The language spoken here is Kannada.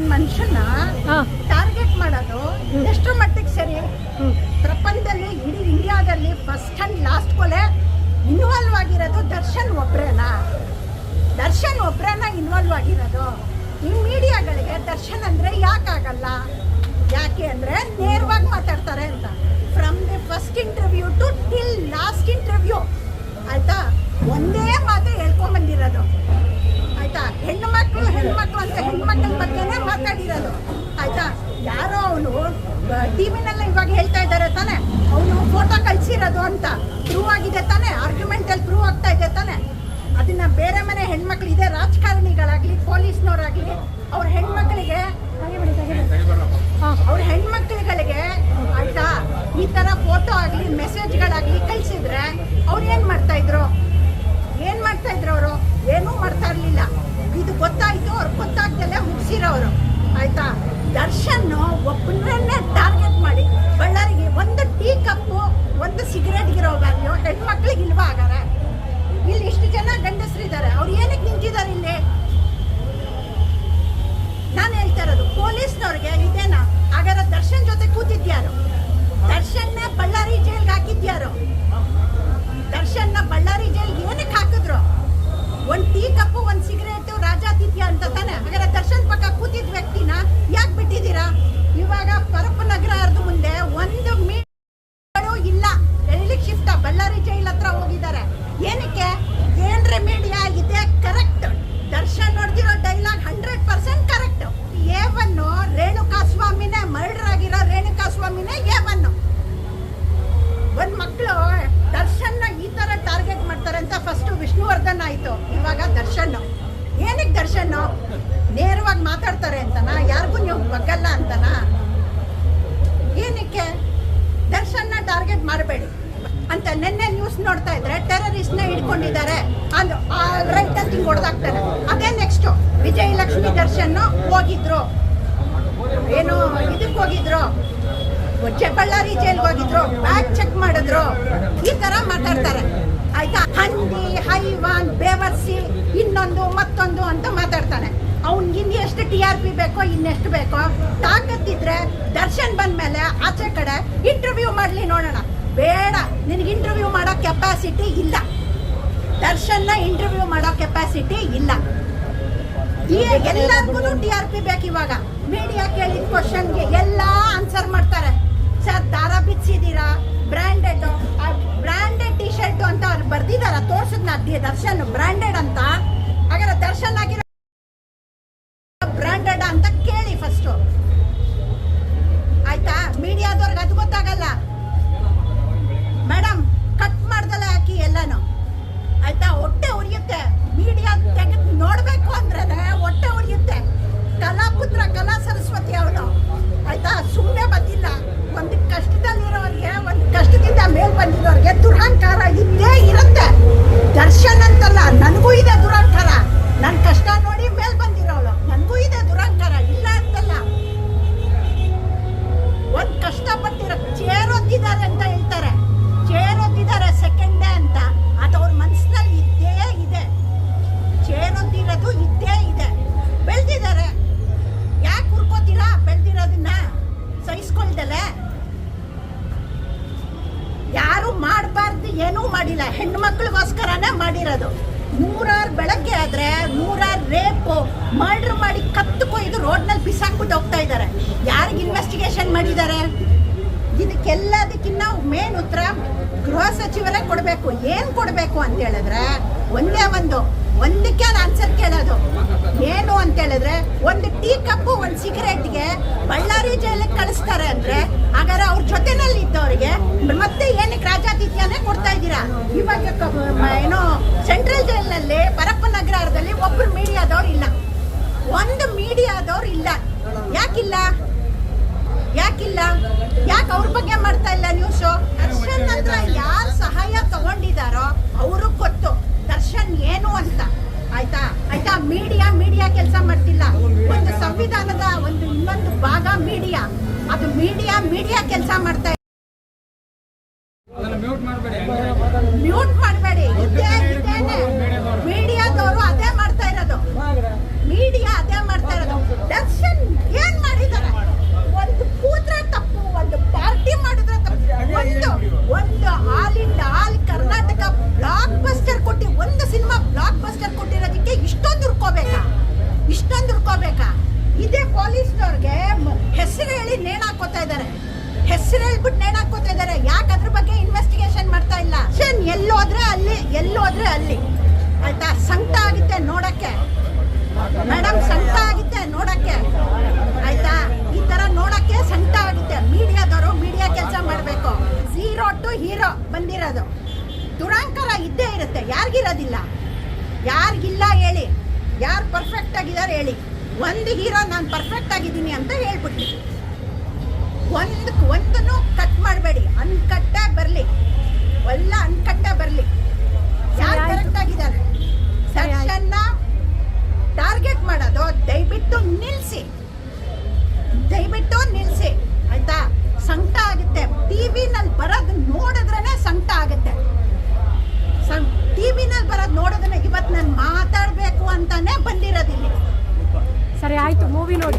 ಒಂದು ಮನುಷ್ಯನ ಟಾರ್ಗೆಟ್ ಮಾಡೋದು ಎಷ್ಟು ಮಟ್ಟಿಗೆ ಸರಿ? ಪ್ರಪಂಚದಲ್ಲಿ ಇಡೀ ಇಂಡಿಯಾದಲ್ಲಿ ಫಸ್ಟ್ ಅಂಡ್ ಲಾಸ್ಟ್ ಕೊಲೆ ಇನ್ವಾಲ್ವ್ ಆಗಿರೋದು ದರ್ಶನ್ ಒಬ್ರೇನಾ? ದರ್ಶನ್ ಒಬ್ರೇನ ಇನ್ವಾಲ್ವ್ ಆಗಿರೋದು? ಈ ಮೀಡಿಯಾಗಳಿಗೆ ದರ್ಶನ್ ಅಂದ್ರೆ ಯಾಕಾಗಲ್ಲ? ಯಾಕೆ ಅಂದ್ರೆ ನೇರವಾಗಿ ಮಾತಾಡ್ತಾರೆ ಅಂತ. From the first interview to till last interview ಆಯ್ತಾ? ಒಂದೇ ಮಾತು ಹೇಳ್ಕೊಂಡ್ ಬಂದಿರೋದು. ಆಯ್ತಾ ಹೆಣ್ಣು ಮಕ್ಕಳು ಹೆಣ್ಮಕ್ಳು ಅಂತ ಹೆಣ್ಮಕ್ಳ ಬಗ್ಗೆನೇ ಮಾತಾಡಿರೋದು. ಆಯ್ತಾ? ಯಾರೋ ಅವನು ಟಿವಿನೆಲ್ಲ ಇವಾಗ ಹೇಳ್ತಾ ಇದ್ದಾರೆ ತಾನೆ. ಅವನು ಫೋಟೋ ಕಳಿಸಿರೋದು ಅಂತ. ಪ್ರೂವ್ ಆಗಿದೆ ತಾನೆ. ಆರ್ಗ್ಯುಮೆಂಟ್ ಅಲ್ಲಿ ಪ್ರೂವ್ ಆಗ್ತಾ ಇದೆ ತಾನೆ. ಅದನ್ನ ಬೇರೆ ಮನೆ ಹೆಣ್ಮಕ್ಳು ಇದೆ ರಾಜಕಾರಣಿಗಳಾಗ್ಲಿ ಪೊಲೀಸ್ನವರಾಗ್ಲಿ ಅವ್ರ ಹೆಣ್ಮಕ್ಳಿಗೆ ಅವ್ರ ಹೆಣ್ಮಕ್ಳುಗಳಿಗೆ ಹೋಗಿದ್ದಾರೆ. ಏನಕ್ಕೆ? ಏನ್ ಮೀಡಿಯಾ ಇದೆ ಕರೆಕ್ಟ್ ದರ್ಶನ್ ನೋಡ್ದಿರೋ ಡೈಲಾಗ್ ಹಂಡ್ರೆಡ್ ಪರ್ಸೆಂಟ್ ಕರೆಕ್ಟ್ ಎ ರೇಣುಕಾ ಸ್ವಾಮಿನೇ ಮರ್ಡರ್ ಆಗಿರೋ ರೇಣುಕಾ ಸ್ವಾಮಿನೇ ಎ ಒಂದ್ ಮಕ್ಕಳು ದರ್ಶನ್ ಈ ತರ ಟಾರ್ಗೆಟ್ ಮಾಡ್ತಾರೆ ಅಂತ ಫಸ್ಟ್ ವಿಷ್ಣುವರ್ಧನ್ ಆಯ್ತು. ಇವಾಗ ದರ್ಶನ್. ಏನಕ್ಕೆ ದರ್ಶನ್? ನೇರವಾಗಿ ಮಾತಾಡ್ತಾರೆ ಅಂತನಾ? ಯಾರಿಗೂ ನೀವು ಬಗ್ಗಲ್ಲ ಅಂತನಾ ಏನಕ್ಕೆ ದರ್ಶನ್ನ ಟಾರ್ಗೆಟ್ ಮಾಡಬೇಡಿ ಅಂತ ನಿನ್ನೆ ನ್ಯೂಸ್ ನೋಡ್ತಾ ಇದ್ರೆ ಆ ಅದು ರೈಟ್ ಅಂತ ಹಿಂಗ್ ಹೊಡೆದಾಕ್ತಾರೆ. ಅದೇ ನೆಕ್ಸ್ಟ್ ವಿಜಯಲಕ್ಷ್ಮಿ ದರ್ಶನ್ ಹೋಗಿದ್ರು. ಏನು ಇದಕ್ಕೆ ಹೋಗಿದ್ರು. ಜ- ಬಳ್ಳಾರಿ ಜೈಲ್ಗೆ ಹೋಗಿದ್ರು. ಬ್ಯಾಗ್ ಚೆಕ್ ಮಾಡಿದ್ರು. ಈ ತರ ಮಾತಾಡ್ತಾರೆ. ಆಯ್ತಾ? ಹಂದಿ, ಹೈವಾನ್, ಬೇವರ್ಸಿ, ಇನ್ನೊಂದು, ಮತ್ತೊಂದು ಅಂತ ಮಾತಾಡ್ತಾನೆ. ಅವ್ನಿಗೆ ಇನ್ನು ಎಷ್ಟು ಟಿ ಆರ್ ಪಿ ಬೇಕೋ, ಇನ್ನೆಷ್ಟು ಬೇಕೋ, ತಾಕತ್ತಿದ್ರೆ ದರ್ಶನ್ ಬಂದ ಮೇಲೆ ಆಚೆ ಕಡೆ ಇಂಟರ್ವ್ಯೂ ಮಾಡ್ಲಿ ನೋಡೋಣ. ಬೇಡ, ನಿನಗೆ ಇಂಟರ್ವ್ಯೂ ಮಾಡೋ ಕೆಪಾಸಿಟಿ ಇಲ್ಲ. ದರ್ಶನ್ನ ಇಂಟರ್ವ್ಯೂ ಮಾಡೋ ಕೆಪಾಸಿಟಿ ಇಲ್ಲ. ಎಲ್ಲರಿಗೂ ಟಿ ಆರ್ ಪಿ ಬೇಕು ಇವಾಗ. ಮೀಡಿಯಾ ಕೇಳಿದ ಕ್ವಶನ್ಗೆ ಎಲ್ಲ ಆನ್ಸರ್ ಮಾಡ್ತಾರೆ. ಸರ್, ದಾರ ಬಿಚ್ಚಿದೀರಾ ಬ್ರ್ಯಾಂಡೆಡ್ ಬ್ರ್ಯಾಂಡೆಡ್ ಟಿ ಶರ್ಟ್ ಅಂತ ಅವ್ರು ಬರ್ದಿದಾರ ನಾ ದರ್ಶನ್ ಬ್ರ್ಯಾಂಡೆಡ್ ಅಂತ? ಹಾಗಾದ್ರೆ ದರ್ಶನ್ ಆಗಿರೋ ಕಲಾಪುತ್ರ ಕಲಾ ಸರಸ್ವತಿ ಅವನು ಆಯ್ತಾ? ಸುಮ್ಮನೆ ಬಂದಿಲ್ಲ. ಒಂದು ಕಷ್ಟದಲ್ಲಿರೋರಿಗೆ ಒಂದು ಕಷ್ಟದಿಂದ ಮೇಲ್ ಬಂದಿರೋರಿಗೆ ದುರಹಂಕಾರ ಇದ್ದೇ ಇರುತ್ತೆ. ದರ್ಶನ್ ಅಂತಲ್ಲ, ನನಗೂ ಇದೆ ಏನೂ ಮಾಡಿಲ್ಲ. ಹೆಣ್ಮಕ್ಳಿಗೋಸ್ಕರನೇ ಮಾಡಿರೋದು. ನೂರಾರು ಬೆಳಗ್ಗೆ ಆದರೆ ನೂರಾರು ರೇಪು, ಮರ್ಡ್ರ್ ಮಾಡಿ ಕತ್ತು ಕೊಯ್ದು ರೋಡ್ನಲ್ಲಿ ಬಿಸಾಕ್ಬಿಟ್ಟು ಹೋಗ್ತಾ ಇದ್ದಾರೆ. ಯಾರಿಗೆ ಇನ್ವೆಸ್ಟಿಗೇಷನ್ ಮಾಡಿದ್ದಾರೆ? ಇದಕ್ಕೆಲ್ಲದಕ್ಕಿನ್ನ ಮೇನ್ ಉತ್ತರ ಗೃಹ ಸಚಿವರೇ ಕೊಡಬೇಕು. ಏನು ಕೊಡಬೇಕು ಅಂತ ಹೇಳಿದ್ರೆ ಒಂದೇ ಒಂದು ಒಂದಕ್ಕೆ ಆನ್ಸರ್ ಕೇಳೋದು. ಏನು ಅಂತ ಹೇಳಿದ್ರೆ, ಒಂದು ಟೀ ಕಪ್ಪು, ಒಂದು ಸಿಗರೇಟ್ಗೆ ಬಳ್ಳಾರಿ ಜೈಲಿಗೆ ಕಳಿಸ್ತಾರೆ ಅಂದ್ರೆ, ಹಾಗಾದ್ರೆ ಅವ್ರ ಜೊತೆನಲ್ಲಿ ಇದ್ದವರಿಗೆ ಮತ್ತೆ ಏನಕ್ಕೆ ರಾಜಾತಿಥ್ಯನೇ ಕೊಡ್ತಾ ಇದ್ದೀರಾ? ಇವಾಗ ಏನೋ ಸೆಂಟ್ರಲ್ ಜೈಲಿನಲ್ಲಿ ಪರಪ್ಪನಗರದಲ್ಲಿ ಒಬ್ರು ಮೀಡಿಯಾದವ್ರು ಇಲ್ಲ. ಒಂದು ಮೀಡಿಯಾದವ್ರು ಇಲ್ಲ. ಯಾಕಿಲ್ಲ? ಯಾಕಿಲ್ಲ? ಯಾಕೆ ಅವ್ರ ಬಗ್ಗೆ ಮಾಡ್ತಾ ಇಲ್ಲ ನ್ಯೂಸು ಹರ್ಷನ್ ಹತ್ರ ಯಾರು ಸಹಾಯ ತಗೊಂಡಿದಾರೋ, ಅವರು ಗೊತ್ತು ದರ್ಶನ್ ಏನು ಅಂತ ಆಯ್ತಾ ಆಯ್ತಾ ಮೀಡಿಯಾ ಮೀಡಿಯಾ ಕೆಲಸ ಮಾಡ್ತಿಲ್ಲ ಒಂದು ಸಂವಿಧಾನದ ಒಂದು ಇನ್ನೊಂದು ಭಾಗ ಮೀಡಿಯಾ ಅದು ಮೀಡಿಯಾ ಮೀಡಿಯಾ ಕೆಲಸ ಮಾಡ್ತಾ ಮ್ಯೂಟ್ ಮಾಡಬೇಡಿ. ಮ್ಯೂಟ್ ಮಾಡಬೇಡಿ. ಮೀಡಿಯಾದವರು ಅದೇ ಮಾಡ್ತಾ ಇರೋದು. ಮೀಡಿಯಾ ಅದೇ ಮಾಡ್ತಾ ಇರೋದು. ದರ್ಶನ್ ಮಾಡಿದವ್ರಿಗೆ ಹೆಸರು ಹೇಳಿ ನೇಣಾಕೋತಾ ಇದ್ದಾರೆ. ಹೆಸರು ಹೇಳ್ಬಿಟ್ಟು ನೇಣಾಕೋತಾ ಇದ್ದಾರೆ. ಯಾಕೆ ಅದ್ರ ಬಗ್ಗೆ ಇನ್ವೆಸ್ಟಿಗೇಷನ್ ಮಾಡ್ತಾ ಇಲ್ಲ? ಎಲ್ಲೋದ್ರೆ ಅಲ್ಲಿ ಎಲ್ಲೋದ್ರೆ ಅಲ್ಲಿ. ಆಯ್ತಾ? ಸಂಕಟ ಆಗುತ್ತೆ ನೋಡಕ್ಕೆ. ಮೇಡಮ್ ಸಂಕಟ ಆಗುತ್ತೆ ನೋಡಕ್ಕೆ. ಆಯ್ತಾ? ಈ ತರ ನೋಡಕ್ಕೆ ಸಂಕಟ ಆಗುತ್ತೆ. ಮೀಡಿಯಾದವರು ಮೀಡಿಯಾ ಕೆಲಸ ಮಾಡಬೇಕು. ಝೀರೋ ಟು ಹೀರೋ ಬಂದಿರೋದು. ದುರಾಂಕಾರ ಇದ್ದೇ ಇರುತ್ತೆ. ಯಾರಿಗಿರೋದಿಲ್ಲ ಯಾರಿಗಿಲ್ಲ ಹೇಳಿ. ಯಾರು ಪರ್ಫೆಕ್ಟ್ ಆಗಿದ್ದಾರೆ ಹೇಳಿ. ಒಂದು ಹೀರೋ ನಾನು ಪರ್ಫೆಕ್ಟ್ ಆಗಿದ್ದೀನಿ ಅಂತ ಹೇಳ್ಬಿಟ್ಟು ಒಂದು ಒಂದನ್ನು ಕಟ್ ಮಾಡಬೇಡಿ. ಅನ್ಕಟ್ಟಾಗಿ ಬರಲಿ. ಎಲ್ಲ ಅನ್ಕಟ್ಟಾಗಿ ಬರಲಿ. ಯಾರು. ಕರೆಕ್ಟ್ ಆಗಿದ್ದಾರೆ? ಆಯ್ತು. ಟಾರ್ಗೆಟ್ ಮಾಡೋದು. ದಯವಿಟ್ಟು ನಿಲ್ಲಿಸಿ ದಯವಿಟ್ಟು ನಿಲ್ಲಿಸಿ ಆಯ್ತಾ? ಸಂಕಟ ಆಗುತ್ತೆ. ಟಿವಿನಲ್ಲಿ ಬರೋದು ನೋಡಿದ್ರೇ ಸಂಕಟ ಆಗುತ್ತೆ. ಟಿವಿನಲ್ಲಿ ಬರೋದು ನೋಡಿದ್ರೆ ಇವತ್ತು ನಾನು ಮಾತಾಡಬೇಕು ಅಂತಾನೆ ಬಂದಿರೋದಿಲ್ಲಿ ಸರಿ ಆಯಿತು ಮೂವಿ ನೋಡಿ.